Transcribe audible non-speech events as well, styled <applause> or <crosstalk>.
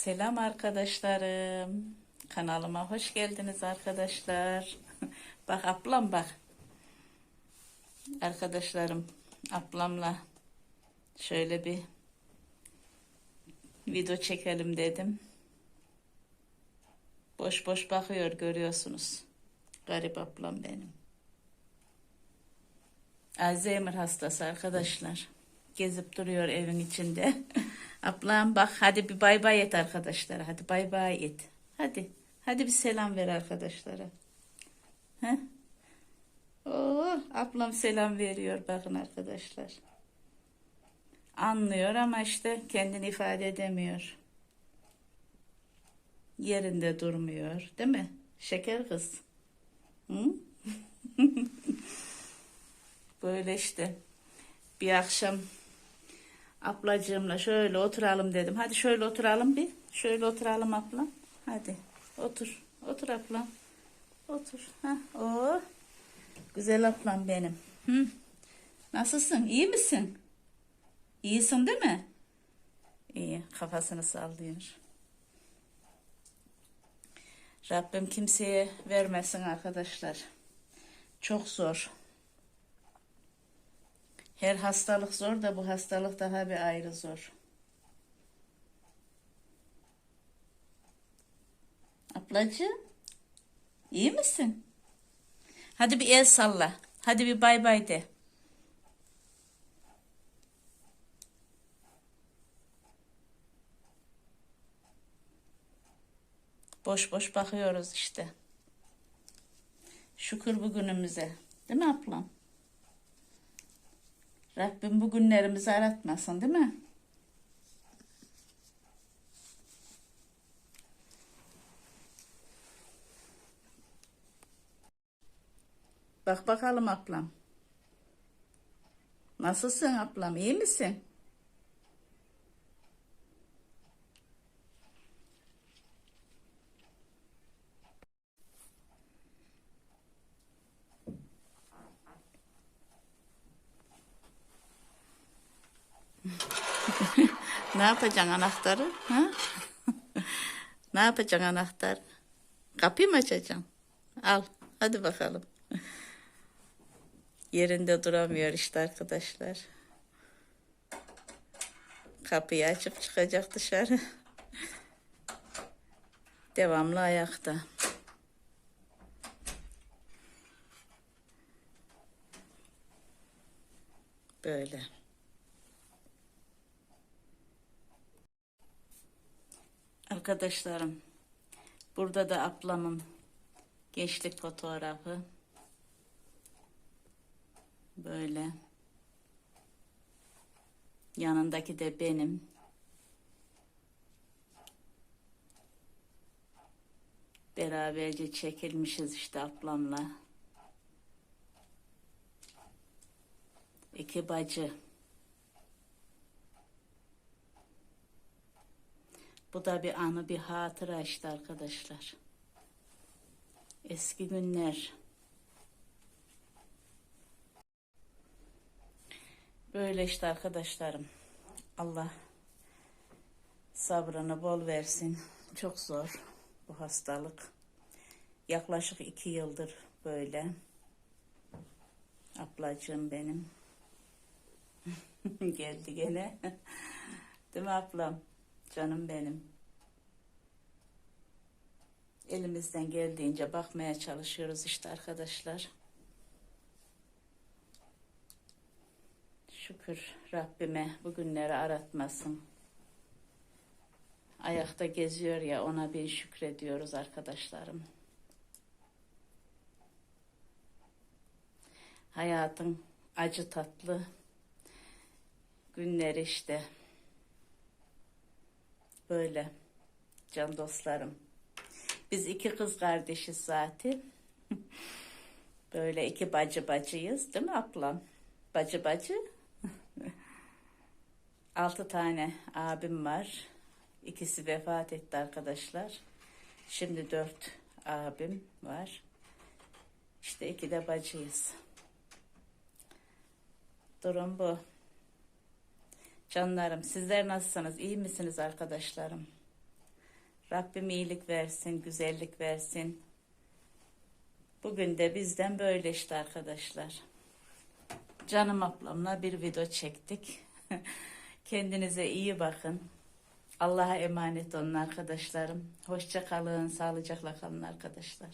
Selam arkadaşlarım. Kanalıma hoş geldiniz arkadaşlar. <laughs> bak ablam bak. Arkadaşlarım ablamla şöyle bir video çekelim dedim. Boş boş bakıyor görüyorsunuz. Garip ablam benim. Alzheimer hastası arkadaşlar. Gezip duruyor evin içinde. <laughs> Ablam bak hadi bir bay bay et arkadaşlara. Hadi bay bay et. Hadi. Hadi bir selam ver arkadaşlara. He? Oo, ablam selam veriyor bakın arkadaşlar. Anlıyor ama işte kendini ifade edemiyor. Yerinde durmuyor, değil mi? Şeker kız. Hı? <laughs> Böyle işte. Bir akşam ablacığımla şöyle oturalım dedim. Hadi şöyle oturalım bir. Şöyle oturalım ablam. Hadi otur. Otur ablam. Otur. Ha, o. Güzel ablam benim. Hı. Nasılsın? İyi misin? İyisin değil mi? İyi. Kafasını sallıyor. Rabbim kimseye vermesin arkadaşlar. Çok zor. Her hastalık zor da bu hastalık daha bir ayrı zor. Ablacığım, iyi misin? Hadi bir el salla. Hadi bir bay bay de. Boş boş bakıyoruz işte. Şükür bugünümüze. Değil mi ablam? Rabbim bu günlerimizi aratmasın değil mi? Bak bakalım ablam. Nasılsın ablam? İyi misin? Ne yapacaksın anahtarı? Ha? <laughs> ne yapacaksın anahtar? Kapıyı mı açacaksın? Al. Hadi bakalım. <laughs> Yerinde duramıyor işte arkadaşlar. Kapıyı açıp çıkacak dışarı. <laughs> Devamlı ayakta. Böyle. Arkadaşlarım, burada da ablamın gençlik fotoğrafı. Böyle. Yanındaki de benim. Beraberce çekilmişiz işte ablamla. İki bacı. Bu da bir anı, bir hatıra işte arkadaşlar. Eski günler. Böyle işte arkadaşlarım. Allah sabrını bol versin. Çok zor bu hastalık. Yaklaşık iki yıldır böyle. Ablacığım benim. <laughs> Geldi gene. Değil mi ablam? Canım benim. Elimizden geldiğince bakmaya çalışıyoruz işte arkadaşlar. Şükür Rabbime bugünleri aratmasın. Ayakta geziyor ya ona bir şükrediyoruz arkadaşlarım. Hayatın acı tatlı günleri işte. Böyle can dostlarım. Biz iki kız kardeşiz zaten. <laughs> Böyle iki bacı bacıyız değil mi ablam? Bacı bacı. <laughs> Altı tane abim var. İkisi vefat etti arkadaşlar. Şimdi dört abim var. İşte iki de bacıyız. Durum bu. Canlarım sizler nasılsınız? İyi misiniz arkadaşlarım? Rabbim iyilik versin, güzellik versin. Bugün de bizden böyle işte arkadaşlar. Canım ablamla bir video çektik. <laughs> Kendinize iyi bakın. Allah'a emanet olun arkadaşlarım. Hoşça kalın, sağlıcakla kalın arkadaşlar.